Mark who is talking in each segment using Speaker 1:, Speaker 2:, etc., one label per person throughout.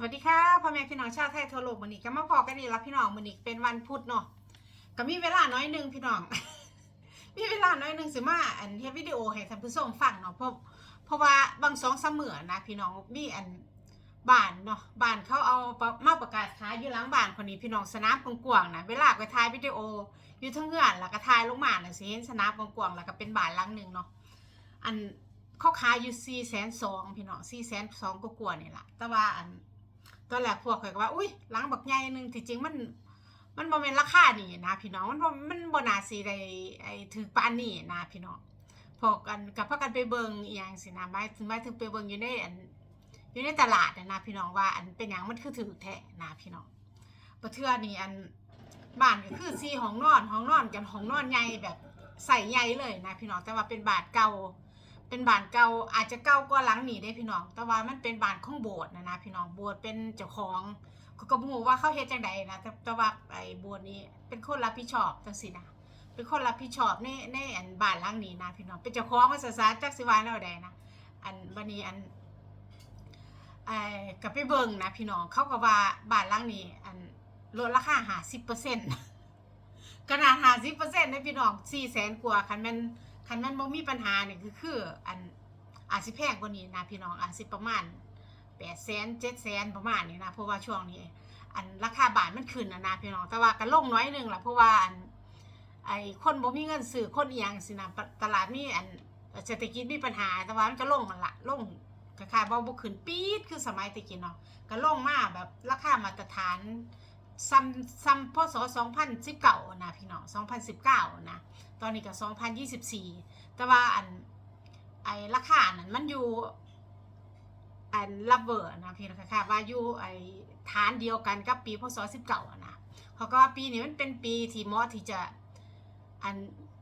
Speaker 1: สวัสดีค่ะพ่อแม่พี่น้องชาวไทยทั่วโลกวันนี้ก็มาพอกันอีกแล้วพี่น้องวันนี้เป็นวันพุธเนาะก็มีเวลาน้อยหนึงพี่น้อง มีเวลาน้อยหนึงสิมาอันเฮ็ดวิดีโอให้ท่านผู้ชมฟังเนาะเพราะเพราะว่าบางสองเสมือนะพี่น้องมีอันบ้านเนาะบ้านเขาเอามาประกาศขายอยู่หลังบ้านคนนี้พี่น้องสนามกว้างๆนะเวลาไปถ่ายวิดีโออยู่ทั้งเงื่อนแล้วก็ถ่ายลงมาน่ะสิเห็นสนามกว้างๆแล้วก็เป็นบ้านหลังหนึ่งเนาะอันเขาขายอยู่สี่แสนสองพี่น้องสี่แสนสองก็กว่านี่แหละแต่ว่าอัน ตอนแรกพวกข่อยก็ว่า อุ้ยหลังบักใหญ่หนึ่งที่จริงมัน มันบ่แม่นราคานี่นะพี่น้อง มันบ่มันบ่น่าสิได้ไอ้ถึงปานนี้นะพี่น้องพอกันกับพากันไปเบิ่งอีหยังสินะหมายถึงหมายถึงไปเบิ่งอยู่ในอันอยู่ในตลาดนะพี่น้องว่า อันเป็นหยังมันคือถือแท้นะพี่น้องบ่เทื่อนี่อันบ้านก็คือสี่ห้องนอนห้องนอนกันห้องนอนใหญ่แบบใส่ใหญ่เลยนะพี่น้องแต่ว่าเป็นบานเก่า เป็นบ้านเก่าอาจจะเก่ากว่าหลังนี้ได้พี่น้อง แต่ว่ามันเป็นบ้านของโบสถ์นะนะพี่น้องโบสถ์เป็นเจ้าของก็ก็บ่ฮู้ว่าเขาเฮ็ดจังใดนะแต่แต่ว่าไอ้โบสถ์นี้เป็นคนรับผิดชอบจังซี่นะเป็นคนรับผิดชอบในในอันบ้านหลังนี้นะพี่น้องเป็นเจ้าของว่าซะซะจักสิว่าแนวใดนะอันบัดนี้อันไอ้ก็ไปเบิ่งนะพี่น้องเขาก็ว่าบ้านหลังนี้ อันลดราคา50%ขนาด50%นะพี่น้อง400,000กว่าคันแม่น คันแมันบ่มีปัญหาเนี่ยคือคือ อันอาจสิแพงกว่านี้นะพี่น้องอาจสิประมาณแปดแสนเจ็ดแสนประมาณนี้นะเพราะว่าช่วงนี้ อันราคาบาทมันขึ้นนะนะพี่น้องแต่ว่าก็ลงน้อยหนึงละเพราะว่าอันไอ้คนบ่มีเงินซื้อคนอีหยังสินะตลาดมีอันเศรษฐกิจมีปัญหาแต่ว่ามันก็ลงมันละลงคล้ายๆบ่บ่ขึ้นปี๊ดคือสมัยตะกี้เนาะก็ลงมาแบบราคามาตรฐาน ซ้ำซ้ำพศ2019นะพี่น้อง2019นะตอนนี้ก็2024 แต่ว่าอันไอราคานั้นมันอยู่อันลับเบอร์นะพี่น้องค่ะว่าอยู่ไอฐานเดียวกันกับปีพศ19อะนะเขาก็ว่าปีนี้มันเป็นปีที่เหมาะที่จะอัน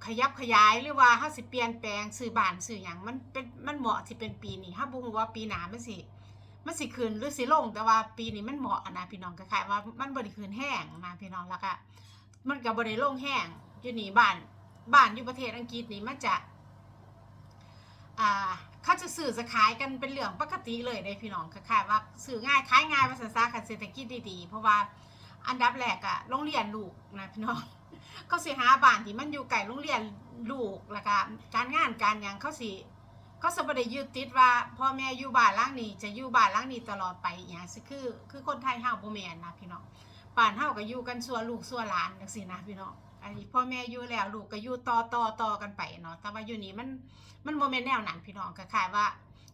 Speaker 1: ขยับขยายหรือว่าเฮาสิเปลี่ยนแปลงซื้อบานซื้อหยังมันเป็นมันเหมาะที่เป็นปีนี้เฮาบ่ฮู้ว่าปีหนามันสิ มันสิขึ้นหรือสิลง แต่ว่าปีนี้มันเหมาะนะพี่น้องคล้ายๆว่ามันบ่ได้ขึ้นแห้งนะพี่น้องแล้วก็มันก็บ่ได้ลงแห้งอยู่นี่บ้านบ้านอยู่ประเทศอังกฤษนี่มันจะอ่าเขาจะสื่อจะขายกันเป็นเรื่องปกติเลยได้พี่น้องค่ะว่าสื่อง่ายขายง่ายภาษาซาคันเศรษฐกิจดีๆ เพราะว่าอันดับแรกอะโรงเรียนลูกนะพี่น้องเขาสิหาบ้านที่มันอยู่ไกลโรงเรียนลูกแล้วก็การงานการยังเขาสิ เขาสบได้ยึดติดว่าพ่อแม่อยู่บ้านล่างนี้จะอยู่บ้านล่างนี้ตลอดไปอย่างสิคือ คือคนไทยเฮาบ่แม่นนะพี่น้องบ้านเฮาก็อยู่กันส่วลูกส่วหลานจังซี่นะพี่น้องอันนี้พ่อแม่อยู่แล้วลูกก็อยู่ต่อต่อต่อกันไปเนาะแต่ว่าอยู่นี่มันมันโมเมนแนวนั้นพี่น้องก็ขายว่า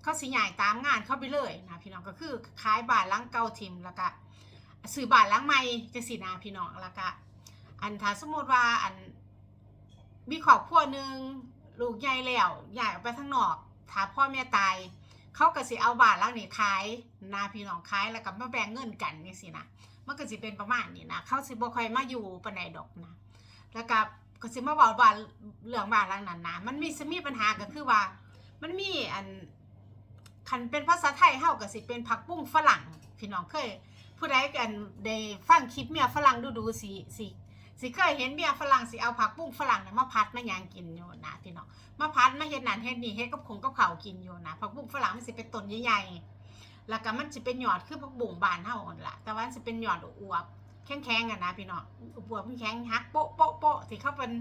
Speaker 1: เขาสิใหญ่ตามงานเข้าไปเลยนะพี่น้องก็คือขายบ้านหลังเก่าทิมแล้วก็ซื้อบ้านหลังใหม่จะสินาพี่น้องแล้วก็อันถ้าสมมติว่าอันมีครอบครัวหนึ่งลูกใหญ่แล้วใหญ่ออกไปข้างนอก ถ้าพ่อแม่ตาย เขาก็สิเอาบ้านหลังนี้ขายนาพี่น้องขายแล้วก็มาแบ่งเงินกันนี่สินะมันก็สิเป็นประมาณนี้นะเขาสิบ่ค่อยมาอยู่ปานใดดอกนะแล้วก็ก็สิมาบอกว่าเรื่องบ้านหลังนั้นนะมันมีสิมีปัญหาก็คือว่า มันมีอันคันเป็นภาษาไทยเฮาก็สิเป็นผักบุ้งฝรั่งพี่น้องเคยผู้ใดกันได้ฟังคลิปเมียฝรั่งดูดูสิสิ สิเคยเห็นเมียฝรั่งสิเอาผักบุ้งฝรั่งเนี่ยมาพัดมายางกินอยู่นะพี่น้องมาพัดมาเฮ็ดนั่นเฮ็ดนี่เฮ็ดกับผงกับข้ากินอยู่นะผักบุ้งฝรั่งมันสิเป็นต้นใหญ่ๆแล้วก็มันสิเป็นหยอดคือผักบุ้งบานเฮาหั่นละแต่ว่ามันสิเป็นหยอดอวบแข็งๆอะนะพี่น้องบวบแข็งฮักโป๊ะโป๊ะโป๊ะที่เขาเป็น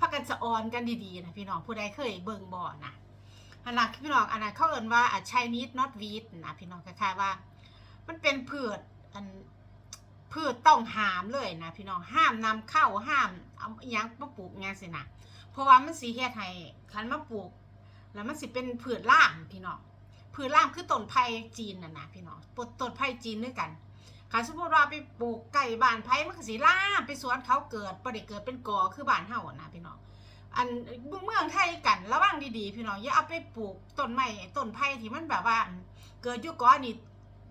Speaker 1: พักกันสะออนกันดีๆนะพี่น้องผู้ใดเคยเบิ่งบ่อนะอันนั้นพี่น้องอันนั้นเขาเอิ้นว่าอะชัยนิดนอตวีดนะพี่น้องคล้ายๆว่า มันเป็นพืชอัน พืชต้องห้ามเลยนะพี่น้องห้ามนำเข้าห้ามเอายังมาปลูกไงสินะเพราะว่ามันสีเฮ็ดให้คันมาปลูก แล้วมันสิเป็นพืชล่ามพี่น้องพืชล่ามคือต้นไผ่จีนน่ะนะพี่น้องต้นไผ่จีนด้วยกันถ้าสมมติว่าไปปลูกไก่บ้านไผ่มันก็สิล่ามไปสวนเขาเกิดบ่ได้เกิดเป็นกอคือบ้านเฮาอะนะพี่น้องอันเมืองไทยกันระวังดีๆ พี่น้องอย่าเอาไปปลูกต้นไม้ต้นไผ่ที่มันแบบว่า เกิดอยู่กอนี่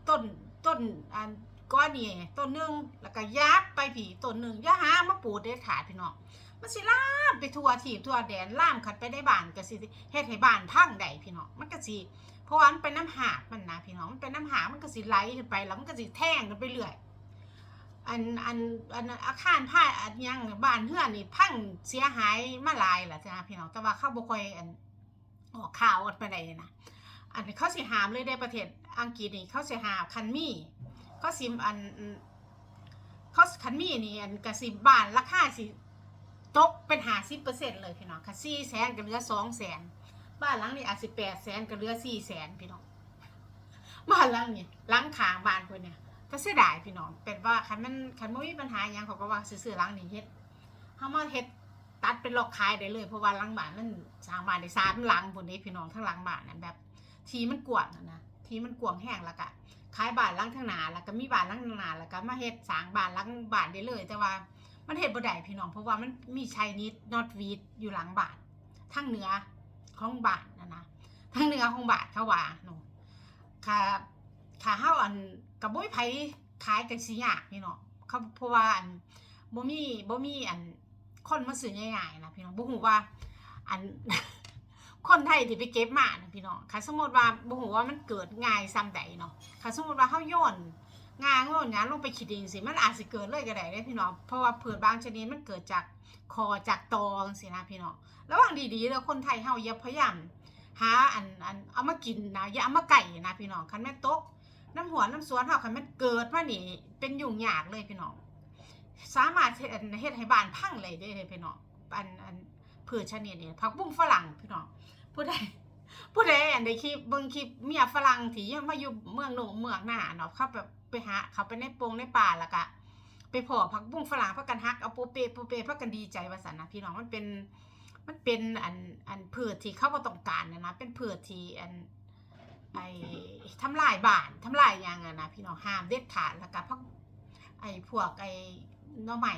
Speaker 1: ต้นต้นอัน ก้อนี่ต้นหนึ่งแล้วก็ยับไปผีต้นหนึ่งย่าหามาปลูกเด็ดขาดพี่น้องมันสิล่ามไปทั่วทีบทั่วแดนล่ามขัดไปได้บ้านก็สิเฮ็ดให้บ้านพังได้พี่น้องมันก็สิเพราะว่ามันเป็นน้ำหากมันนะพี่น้องมันเป็นน้ำหากมันก็สิไหลขึ้นไปแล้วมันก็สิแท่งกันไปเรื่อยอันอันอันอาคารผ้าอันยังบ้านเฮือนนี่พังเสียหายมาหลายแหละจ้าพี่น้องแต่ว่าเข้าบ่ค่อยอันออกข่าวกันไปไหนนะอันนี้เขาสิหามเลยได้ประเทศอังกฤษนี่เขาสิหามคันมี เขาสิอันเขาคันมีนี่อันกสิบ้านราคาสิตกเป็นหาสิบเปอร์เซ็นต์เลยพี่น้องค่ะสี่แสนก็เหลือสองแสนบ้านหลังนี้อาจสิแปดแสนก็เหลือสี่แสนพี่น้องบ้านหลังนี้หลังขางบ้านคนเนี่ยก็เสียดายพี่น้องเป็นว่าคันมันคันไม่มีปัญหาหยังเขาก็ว่าซื้อหลังนี้เฮ็ดเขามาเฮ็ดตัดเป็นหลอกขายได้เลยเพราะว่าหลังบ้านมันสร้างบ้านได้สามหลังบนนี้พี่น้องทั้งหลังบ้านนั่นแบบ ทีมันกว้างนะทีมันกว้างแห้งแล้วก็ ขายบ้านหลังข้างหน้าแล้วก็มีบ้านหลังข้างหน้าแล้วก็มาเฮ็ดสร้างบ้านหลังบ้านได้เลย แต่ว่ามันเฮ็ดบ่ได้พี่น้องเพราะว่ามันมีชายนิดนอตวีดอยู่หลังบ้านทางเหนือของบ้านนะนะทางเหนือของบ้านเขาว่าเนาะค่ะค่ะเฮาอันกับบ่มีไผขายกันสิยากพี่น้องเขาเพราะว่าอันบ่มีบ่มีอันคนมาซื้อง่ายๆนะพี่น้องบ่ฮู้ว่าอัน คนไทยที่ไปเก็บมานะพี่น้องค่ะสมมติว่าบ่ฮู้ว่ามันเกิดง่ายซ้ำใดเนาะค่ะสมมติว่าเฮาโยนงาโยนงานลงไปขีดดินสิมันอาจสิเกิดเลยก็ได้เด้พี่น้องเพราะว่าพืชบางชนิดมันเกิดจากคอจากตองซี่นะพี่น้องระหว่างดีๆแล้วคนไทยเฮาอย่าพยายามหาอันอันเอามากินนะอย่าเอามาไก่นะพี่น้องคันแม่ตกน้ำหัวน้ำสวนเฮาคันแม่เกิดมานี่เป็นยุ่งยากเลยพี่น้องสามารถเฮ็ดให้บ้านพังเลยได้เลยพี่น้องอันอันพืชชนิดนี้ผักบุ้งฝรั่งพี่น้อง ผู้ใดผู้ใดอันใดคลิปเบิ่งคลิปเมียฝรั่งที่ยังมาอยู่เมืองหนงเมืองหน้าเนาะเข้าแบบไปหาเขาไปในโปงในป่าแล้วก็ไปพอผักบุ้งฝรั่งพักกันฮักเอาโปเปโปเปพักกันดีใจว่าสันนะพี่น้องมันเป็นมันเป็นอันอันพืชที่เขาบ่ต้องการนะนะเป็นพืชที่อันไอ้ทำลายบ้านทำลายยังอะนะพี่น้องห้ามเด็ดขาดแล้วก็พักไอ้พวกไอ้น่อใหม่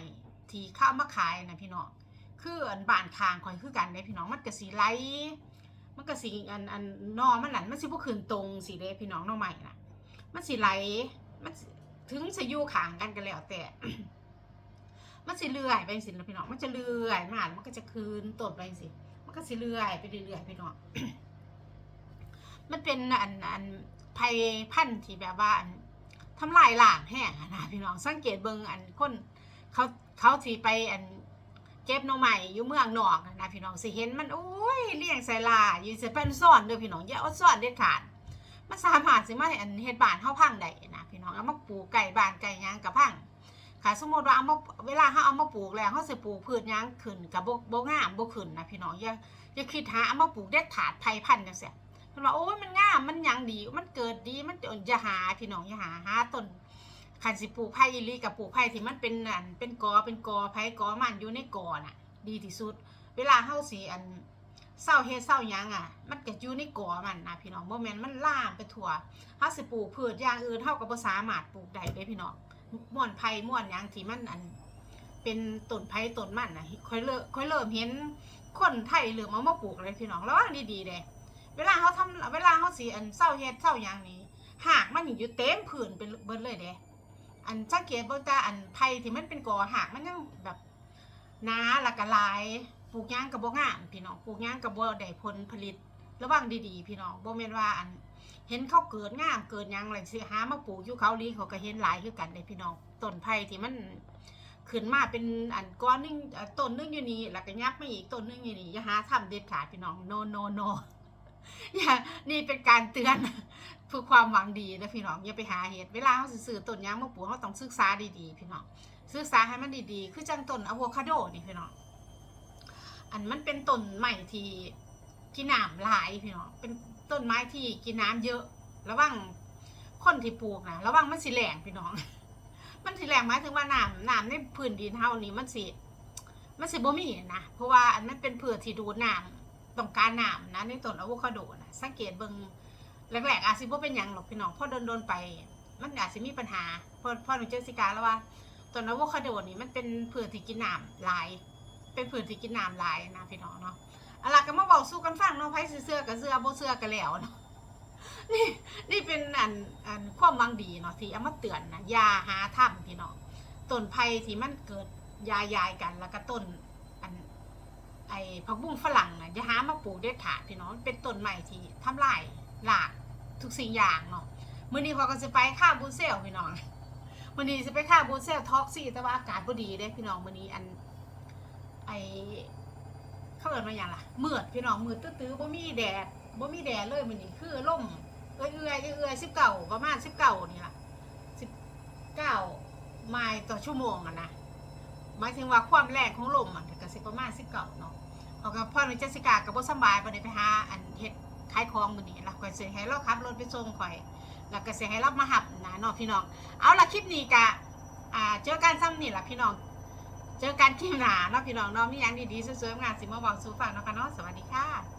Speaker 1: ที่เข้ามาขายนะพี่น้องคืออันบ้านคางคอยคือกันได้พี่น้องมันก็สีไล มันก็สิอันอันนอมันนั่นมันสิบ่ขึ้นตรงสิเด้พี่น้องน้องใหม่น่ะ มันสิไหลมันถึงจะอยู่ขางกันก็แล้วแต่ มันสิเลื่อยไปสิแล้วพี่น้องมันจะเลื่อยมามันก็จะคืนต้นไปสิมันก็สิเลื่อยไปเรื่อยๆพี่น้องมันเป็นอันอันภัยพันธุ์ที่แบบว่าอันทำลายล้างแห้งนะพี่น้องสังเกตเบิ่งอันคนเขาเขาสิไปอัน เก็บน่องใหม่อยู่เมืองนอกนะพี่น้องสิเห็นมันโอ้ยเลี้ยงใส่ลาอยู่สิเป็นซ่อนเด้อพี่น้องอย่าเอาซ่อนเด็ดขาดมันสามารถสิมาให้อันเฮ็ดบ้านเฮาพังได้นะพี่น้องเอามาปลูกไก่บ้านไก่ยังก็พังค่ะสมมุติว่าเอามาเวลาเฮาเอามาปลูกแล้วเฮาสิปลูกพืชยังขึ้นก็บ่บ่งามบ่ขึ้นนะพี่น้องอย่าอย่าคิดหาเอามาปลูกเด็ดขาดไผพันธุ์จังซี่เพิ่นว่าโอ้ยมันงามมันหยังดีมันเกิดดีมันอย่าหาพี่น้องอย่าหาหาต้น คันสิปลูกไผ่อีลีกับปลูกไผ่ที่มันเป็นอันเป็นกอเป็นกอไผ่กอมันอยู่ในกอน่ะ ดีที่สุด เวลาเฮาสิอันเศร้าเฮ็ดเศร้ายังอะ มันก็อยู่ในกอมันนะพี่น้องบ่แม่นมันล่ามไปทั่วเฮาสิปลูกพืชอย่างอื่นเฮาก็บ่สามารถปลูกได้เด้พี่น้องม่วนไผ่ม่วนหยังที่มันอัน เป็นต้นไผ่ต้นมันน่ะค่อยเริ่มค่อยเริ่มเห็นคนไทยเริ่มเอามาปลูกเลยพี่น้องระวังดีๆเด้เวลาเฮาทำเวลาเฮาสิอันเศร้าเฮ็ดเศร้าหยังนี่หากมันอยู่เต็มพื้นเป็นเบิดเลยเด้ อันสังเกตเบิ่งแต่อันไผ่ที่มันเป็นกอหักมันยังแบบหนาและก็หลายปลูกย่างกับบ่งามพี่น้องปลูกย่างกับบ่ได้ผลผลิตระวังดีๆ พี่น้องบ่แม่นว่าอันเห็นเขาเกิดงามเกิดยังอะไรสิหามาปลูกอยู่เขาลีเขาก็เห็นหลายคือกันเลยพี่น้องต้นไผ่ที่มันขึ้นมาเป็นอันก้อนหนึงเอ่อต้นนึงอยู่นี่แล้วก็ยับมาอีกต้นนึงอยู่นี่อย่าหาทำเด็ดขาดพี่น้อง no no no อย่านี่เป็นการเตือนเพื่อความหวังดีนะพี่น้องอย่าไปหาเหตุเวลาเขาสิซื้อต้นยางมะปลูกเขาต้องศึกษาดีๆ พี่น้องศึกษาให้มันดีๆ คือจังต้นอะโวคาโดนี่พี่น้องอันมันเป็นต้นใหม่ที่กินน้ำหลายพี่น้องเป็นต้นไม้ที่กินน้ำเยอะระวังคนที่ปลูกนะระวังมันสิแหลงพี่น้อง มันสิแหลงหมายถึงว่าน้ำน้ำในพื้นดินเฮานี่มันสิมันสิบ่มีนะเพราะว่าอันมันเป็นพืชที่ดูดน้ำ ต้องการน้ำนะในต้นอะโวคาโดนะสังเกตเบิ่งแรกๆอาจสิบ่เป็นหยังหรอกพี่น้องพอโดนๆไป มันอาจสิมีปัญหาพอพอหนูเจอสิกาแล้วว่าต้นอะโวคาโดนี่มันเป็นพืชที่กินน้ำหลาย เป็นพืชที่กินน้ำหลายนะพี่น้องเนาะอาล่ะก็มาบอกสู้กันฟังเนาะไผสิเสื้อกับเสื้อโบเสื้อก็แล้วเนาะนี่นี่เป็นอันอันความวังดีเนาะที่เอามาเตือนนะยาหาทำพี่น้องต้นไผ่ที่มันเกิดยายายกันแล้วก็ต้น ไอ้ผักบุ้งฝรั่งนะอย่าหามาปลูกเด็ดขาดพี่น้องเป็นต้นใหม่ที่ทำลายหลากทุกสิ่งอย่างเนาะมื้อนี้เขาก็จะไปค่าบูเซลพี่น้องมื้อนี้จะไปค่าบูเซลท็อกซี่แต่ว่าอากาศบ่ดีเด้พี่น้องมื้อนี้อันไอเขาเอิ้นว่าหยังล่ะมืดพี่น้องมืดตื้อๆบ่มีแดดบ่มีแดดเลยมื้อนี้คือลมเอื้อยๆเอื้อยๆ19ประมาณ19นี่ล่ะ10ไมล์ต่อชั่วโมงอะนะหมายถึงว่าความแรงของลมอะ ประมาณสิบเก้าเนาะเขาก็พ่อหนุ่เจสสิกากับบ่สบายบ่ได้ไปหาอันเฮ็ดขายของมื้อนี้แล้วก็สิให้เราขับรถไปส่งข่อย แล้วก็สิให้เรามาหับนะเนาะพี่น้อง เอาล่ะคลิปนี้กะอ่าเจอกันซ้ำนี่ล่ะพี่น้อง เจอกันคลิปหน้าเนาะพี่น้องเนาะมีหยังดีๆสวยๆงานสิมาบอกสู่ฟังเนาะค่ะเนาะสวัสดีค่ะ